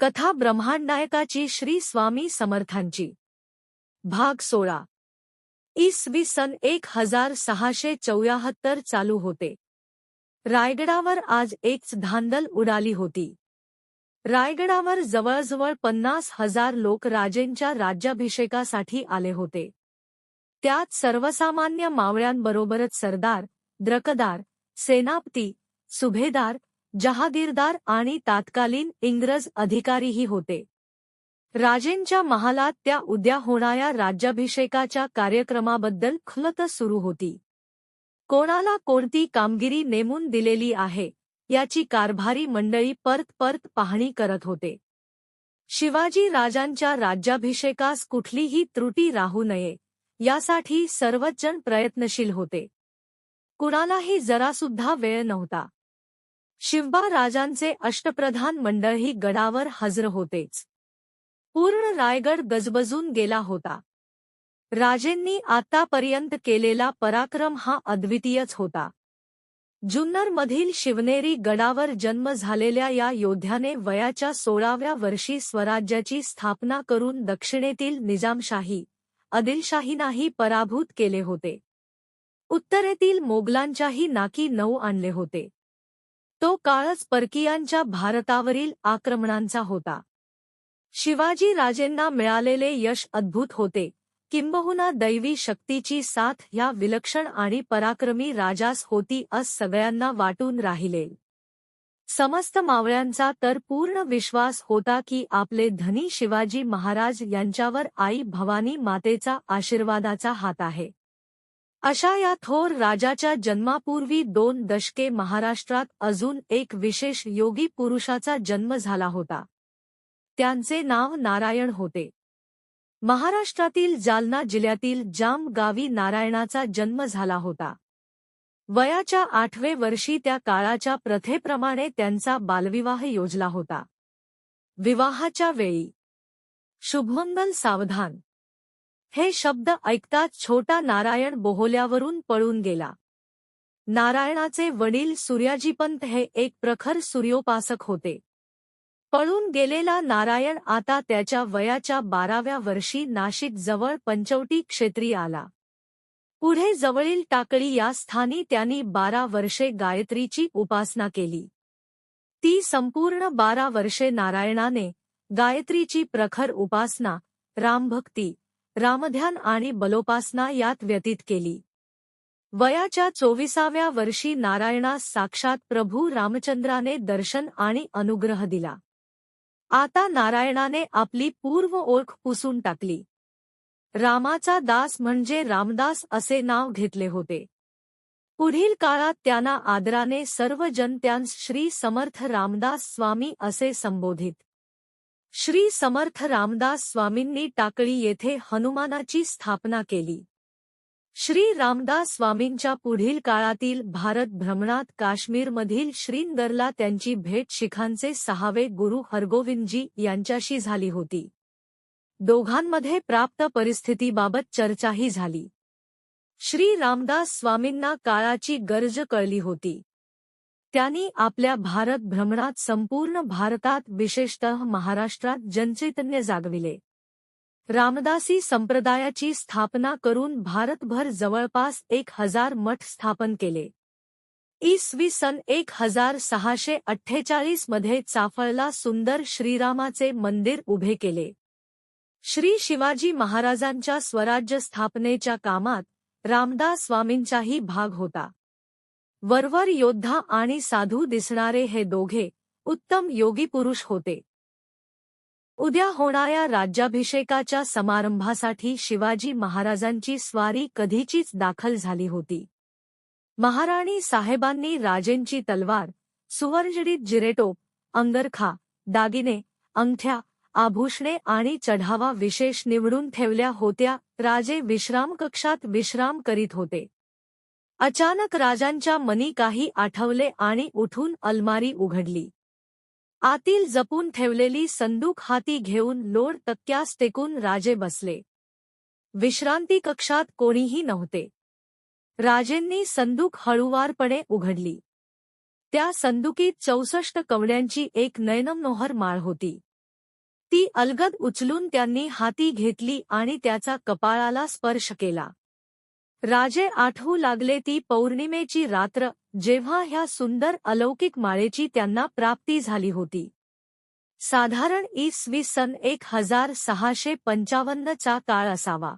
कथा ब्रह्मांडनायकाची श्री स्वामी समर्थांची. भाग सोळा. इसवी सन एक हजार सहाशे चौऱ्याहत्तर चालू होते. रायगडावर आज एकच धांदल उडाली होती. रायगडावर जवळजवळ पन्नास हजार लोक राजेंच्या राज्याभिषेकासाठी आले होते. त्यात सर्वसामान्य मावळ्यांबरोबरच सरदार द्रकदार सेनापती सुभेदार जहागीरदार आणि तात्कालीन इंग्रज अधिकारीही होते. राजेंच्या महालात त्या उद्या होणाऱ्या राज्याभिषेकाच्या कार्यक्रमाबद्दल खुलत सुरू होती. कोणाला कोणती कामगिरी नेमून दिलेली आहे याची कारभारी मंडळी परत परत पाहणी करत होते. शिवाजी राजांच्या राज्याभिषेकास कुठलीही त्रुटी राहू नये यासाठी सर्वच जण प्रयत्नशील होते. कुणालाही जरासुद्धा वेळ नव्हता. शिवबा राजांचे अष्टप्रधान मंडळही गडावर हजर होतेच. पूर्ण रायगड गजबजून गेला होता. राजेंनी आतापर्यंत केलेला पराक्रम हा अद्वितीयच होता. जुन्नरमधील शिवनेरी गडावर जन्म झालेल्या या योद्ध्याने वयाच्या सोळाव्या वर्षी स्वराज्याची स्थापना करून दक्षिणेतील निजामशाही आदिलशाहीनाही पराभूत केले होते. उत्तरेतील मोगलांच्याही नाकी नऊ आणले होते. तो काळच परकीयांच्या भारतावरील आक्रमणांचा होता. शिवाजी राजेंना मिळालेले यश अद्भुत होते. किंबहुना दैवी शक्तीची साथ या विलक्षण आणि पराक्रमी राजास होती अस सगळ्यांना वाटून राहिले. समस्त मावळ्यांचा तर पूर्ण विश्वास होता की आपले धनी शिवाजी महाराज यांच्यावर आई भवानी मातेचा आशीर्वादाचा हात आहे. अशा या थोर राजाच्या जन्मापूर्वी दोन दशके महाराष्ट्रात अजून एक विशेष योगी पुरुषाचा जन्म झाला होता. त्यांचे नाव नारायण होते. महाराष्ट्रातील जालना जिल्ह्यातील जाम गावी नारायणाचा जन्म झाला होता. वयाच्या आठवे वर्षी त्या काळाच्या प्रथेप्रमाणे त्यांचा बालविवाह योजला होता. विवाहाच्या वेळी शुभमंगल सावधान हे शब्द ऐकताच छोटा नारायण बोहोल्यावरून पळून गेला. नारायणाचे वडील सूर्याजीपंत हे एक प्रखर सूर्योपासक होते. पळून गेलेला नारायण आता त्याच्या वयाच्या बाराव्या वर्षी नाशिक जवळ पंचवटी क्षेत्री आला. पुढे जवळील टाकळी या स्थानी त्यांनी बारा वर्षे गायत्रीची उपासना केली. ती संपूर्ण बारा वर्षे नारायणाने गायत्रीची प्रखर उपासना रामभक्ती रामध्यान आणि बलोपासना यात व्यतीत केली. वयाच्या चोविसाव्या वर्षी नारायणास साक्षात प्रभू रामचंद्राने दर्शन आणि अनुग्रह दिला. आता नारायणाने आपली पूर्व ओळख पुसून टाकली. रामाचा दास म्हणजे रामदास असे नाव घेतले होते. पुढील काळात त्यांना आदराने सर्व जनत्यांस श्री समर्थ रामदास स्वामी असे संबोधित. श्री समर्थ रामदास स्वामींनी टाकळी येथे हनुमानाची स्थापना केली. श्री रामदास स्वामींच्या पुढील काळातील भारत भ्रमणात काश्मीरमधील श्रींदरला त्यांची भेट शिखांचे सहावे गुरु हरगोविंदजी यांच्याशी झाली होती. दोघांमध्ये प्राप्त परिस्थितीबाबत चर्चाही झाली. श्री रामदास स्वामींना काळाची गरज कळली होती. त्यांनी आपल्या भारत भ्रमणात संपूर्ण भारतात विशेषतः महाराष्ट्रात जनचैतन्य जागविले. रामदासी संप्रदायाची स्थापना करून भारतभर जवळपास एक हजार मठ स्थापन केले. इसवी सन एक हजार सहाशे अठ्ठेचाळीसमध्ये चाफळला सुंदर श्रीरामाचे मंदिर उभे केले. श्री शिवाजी महाराजांच्या स्वराज्य स्थापनेच्या कामात रामदास स्वामींचाही भाग होता. वरवर योद्धा आणि साधू दिसणारे हे दोघे उत्तम योगी पुरुष होते. उद्या होणाऱ्या राज्याभिषेकाच्या समारंभासाठी शिवाजी महाराजांची स्वारी कधीचीच दाखल झाली होती. महाराणी साहेबांनी राजेंची तलवार सुवर्णजडीत जिरेटोप अंगरखा दागिने अंगठ्या आभूषणे आणि चढावा विशेष निवडून ठेवल्या होत्या. राजे विश्राम कक्षात विश्राम करीत होते. अचानक राजांच्या मनी काही आठवले आणि उठून अलमारी उघडली. आतील जपून ठेवलेली संदूक हाती घेऊन लोड तक्क्यास टेकून राजे बसले. विश्रांती कक्षात कोणीही नव्हते. राजेंनी संदूक हळुवारपणे उघडली. त्या संदुकीत चौसष्ट कवड्यांची एक नयनमनोहर माळ होती. ती अलगद उचलून त्यांनी हाती घेतली आणि त्याचा कपाळाला स्पर्श केला. राजे आठवू लागले ती पौर्णिमेची रात्र जेव्हा ह्या सुंदर अलौकिक माळेची त्यांना प्राप्ती झाली होती. साधारण इसवी सन एक हजार सहाशे पंचावन्नचा काळ असावा.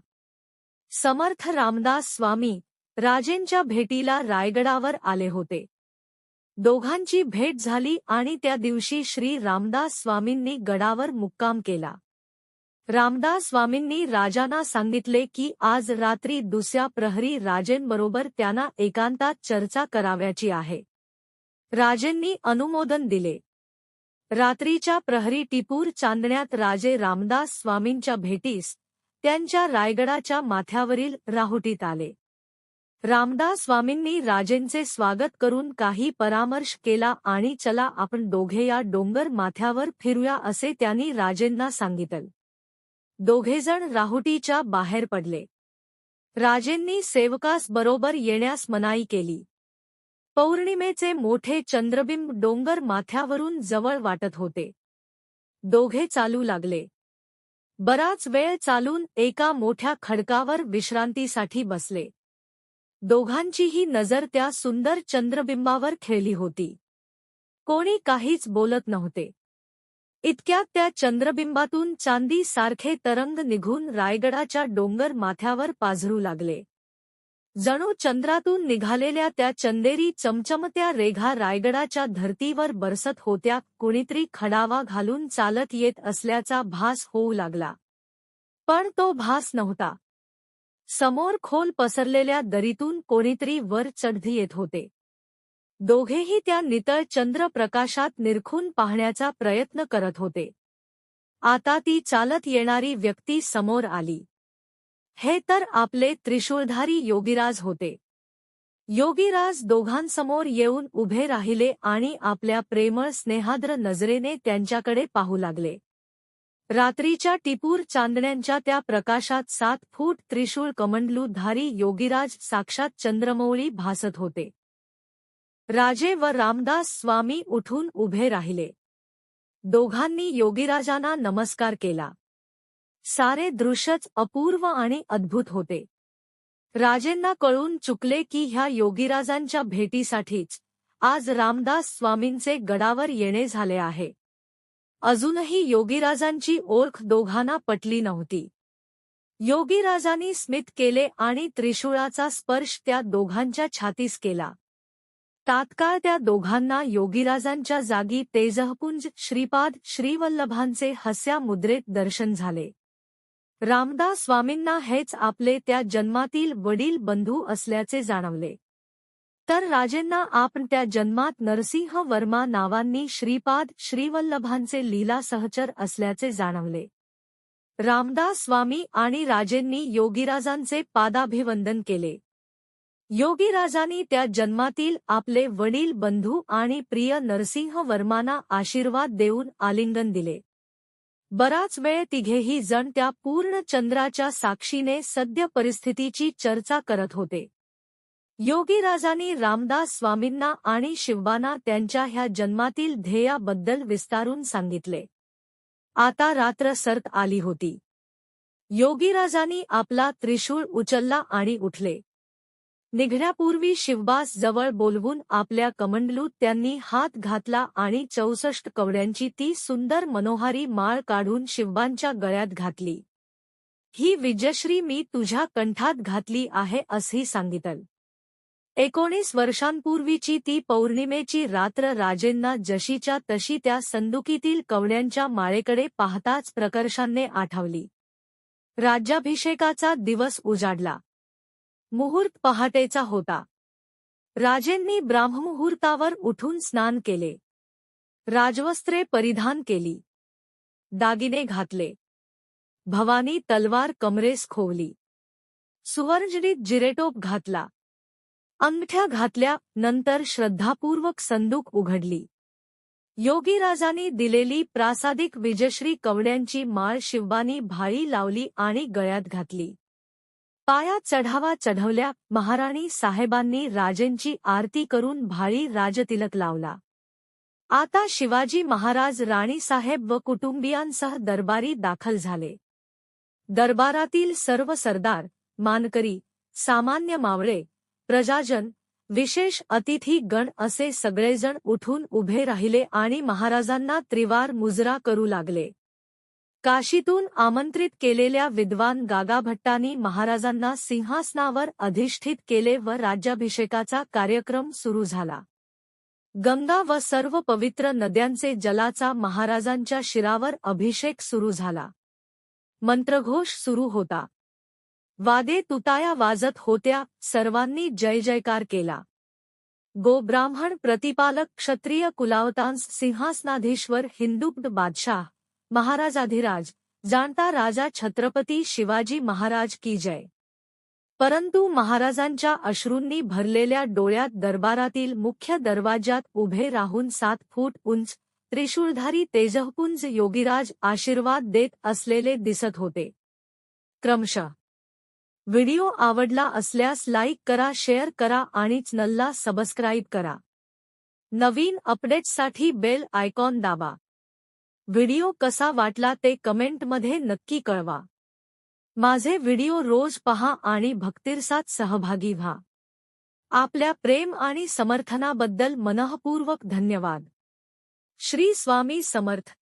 समर्थ रामदास स्वामी राजेंच्या भेटीला रायगडावर आले होते. दोघांची भेट झाली आणि त्या दिवशी श्री रामदास स्वामींनी गडावर मुक्काम केला. रामदास स्वामींनी राजांना सांगितले की आज रात्री दुसऱ्या प्रहरी राजेंबरोबर त्यांना एकांतात चर्चा कराव्याची आहे. राजेंनी अनुमोदन दिले. रात्रीच्या प्रहरी टिपूर चांदण्यात राजे रामदास स्वामींच्या भेटीस त्यांच्या रायगडाच्या माथ्यावरील राहुटीत आले. रामदास स्वामींनी राजेंचे स्वागत करून काही परामर्श केला आणि चला आपण दोघे या डोंगर माथ्यावर फिरूया असे त्यांनी राजेंना सांगितलं. दोघेजण राहुटीच्या बाहेर पडले. राजेंनी सेवकास बरोबर येण्यास मनाई केली. पौर्णिमेचे मोठे चंद्रबिंब डोंगर माथ्यावरून जवळ वाटत होते. दोघे चालू लागले. बराच वेळ चालून एका मोठ्या खडकावर विश्रांतीसाठी बसले. दोघांचीही नजर त्या सुंदर चंद्रबिंबावर खेळली होती. कोणी काहीच बोलत नव्हते. इतक्यात त्या चंद्रबिंबातून चांदी सारखे तरंग निघून रायगडाच्या डोंगर माथ्यावर पाझरू लागले. जणू चंद्रातून निघालेल्या त्या चंदेरी चमचमत्या रेघा रायगडाच्या धर्तीवर बरसत होत्या कुणीतरी खडावा घालून चालत येत असल्याचा भास होऊ लागला. पण तो भास नव्हता. समोर खोल पसरलेल्या दरीतून कोणीतरी वर चढधी येत होते. दोघेही त्या नितळ चंद्रप्रकाशात निरखून पाहण्याचा प्रयत्न करत होते. आता ती चालत येणारी व्यक्ती समोर आली. हे तर आपले त्रिशूळधारी योगीराज होते. योगीराज दोघांसमोर येऊन उभे राहिले आणि आपल्या प्रेमळ स्नेहाद्र नजरेने त्यांच्याकडे पाहू लागले. रात्रीच्या टिपूर चांदण्यांच्या त्या प्रकाशात सात फूट त्रिशूळ कमंडलूधारी योगीराज साक्षात चंद्रमौळी भासत होते. राजे व रामदास स्वामी उठून उभे राहिले. दोघांनी योगीराजांना नमस्कार केला. सारे दृश्यच अपूर्व आणि अद्भुत होते. राजेंना कळून चुकले की ह्या योगीराजांच्या भेटीसाठीच आज रामदास स्वामींचे गडावर येणे झाले आहे. अजूनही योगीराजांची ओळख दोघांना पटली नव्हती. योगीराजांनी स्मित केले आणि त्रिशूळाचा स्पर्श त्या दोघांच्या छातीस केला. तात्काळ त्या दोघांना योगीराजांच्या जागी तेजहपुंज श्रीपाद श्रीवल्लभांचे हस्या मुद्रेत दर्शन झाले. रामदास स्वामींना हेच आपले त्या जन्मातील वडील बंधू असल्याचे जाणवले. तर राजेंना आपण त्या जन्मात नरसिंह वर्मा नावांनी श्रीपाद श्रीवल्लभांचे लीला सहचर असल्याचे जाणवले. रामदास स्वामी आणि राजेंनी योगीराजांचे पादाभिवंदन केले. योगीराजांनी त्या जन्मातील आपले वडील बंधू आणि प्रिय नरसिंह वर्मांना आशीर्वाद देऊन आलिंगन दिले. बराच वेळ तिघेही जण त्या पूर्ण चंद्राच्या साक्षीने सद्य परिस्थितीची चर्चा करत होते. योगीराजांनी रामदास स्वामींना आणि शिवबांना त्यांच्या ह्या जन्मातील ध्येयाबद्दल विस्तारून सांगितले. आता रात्र सर्त आली होती. योगीराजांनी आपला त्रिशूळ उचलला आणि उठले. निघण्यापूर्वी शिवबास जवळ बोलवून आपल्या कमंडलूत त्यांनी हात घातला आणि चौसष्ट कवड्यांची ती सुंदर मनोहारी माळ काढून शिवबांच्या गळ्यात घातली. ही विजयश्री मी तुझ्या कंठात घातली आहे असंही सांगितल. एकोणीस वर्षांपूर्वीची ती पौर्णिमेची रात्र राजेंना जशीच्या तशी त्या संदुकीतील कवड्यांच्या माळेकडे पाहताच प्रकर्षाने आठवली. राज्याभिषेकाचा दिवस उजाडला. मुहूर्त पहाटेचा होता. राजेंनी ब्राह्ममुहूर्तावर उठून स्नान केले. राजवस्त्रे परिधान केली. दागिने घातले. भवानी तलवार कमरेस खोवली. सुवर्णजडीत जिरेटोप घातला. अंगठ्या घातल्या नंतर श्रद्धापूर्वक संदूक उघडली. योगीराजांनी दिलेली प्रासादिक विजश्री कवड्यांची माळ शिवबानी भाळी लावली आणि गळ्यात घातली. पाया चढावा चढवल्या महाराणी साहेबांनी राजेंची आरती करून भाळी राजतिलक लावला. आता शिवाजी महाराज राणीसाहेब व कुटुंबियांसह दरबारी दाखल झाले. दरबारातील सर्व सरदार मानकरी सामान्य मावळे प्रजाजन विशेष अतिथी गण असे सगळेजण उठून उभे राहिले आणि महाराजांना त्रिवार मुजरा करू लागले. काशीतून आमंत्रित केलेल्या विद्वान गागाभट्टांनी महाराजांना सिंहासनावर अधिष्ठित केले व राज्याभिषेकाचा कार्यक्रम सुरू झाला. गंगा व सर्व पवित्र नद्यांचे जलाचा महाराजांच्या शिरावर अभिषेक सुरू झाला. मंत्रघोष सुरू होता. वादे तुताया वाजत होत्या सर्वांनी जय जयकार केला. गोब्राह्मण प्रतिपालक क्षत्रिय कुलावतांस सिंहासनाधीश्वर हिंदुक्त बादशाह महाराजाधिराज जाणता राजा छत्रपती शिवाजी महाराज की जय. परंतु महाराजांच्या अश्रूंनी भरलेल्या डोळ्यात दरबारातील मुख्य दरवाजात उभे राहून सात फूट उंच त्रिशूळधारी तेजहपुंज योगीराज आशीर्वाद देत असलेले दिसत होते. क्रमशः. व्हिडिओ आवडला असल्यास लाईक करा शेअर करा आणि चॅनलला सबस्क्राईब करा. नवीन अपडेट्ससाठी बेल आयकॉन दाबा. व्हिडिओ कसा वाटला ते कमेंटमध्ये नक्की कहवा माझे व्हिडिओ रोज पहा आणि भक्तिरसात सहभागी व्हा. आपल्या प्रेम आणि समर्थनाबद्दल मनःपूर्वक धन्यवाद. श्री स्वामी समर्थ.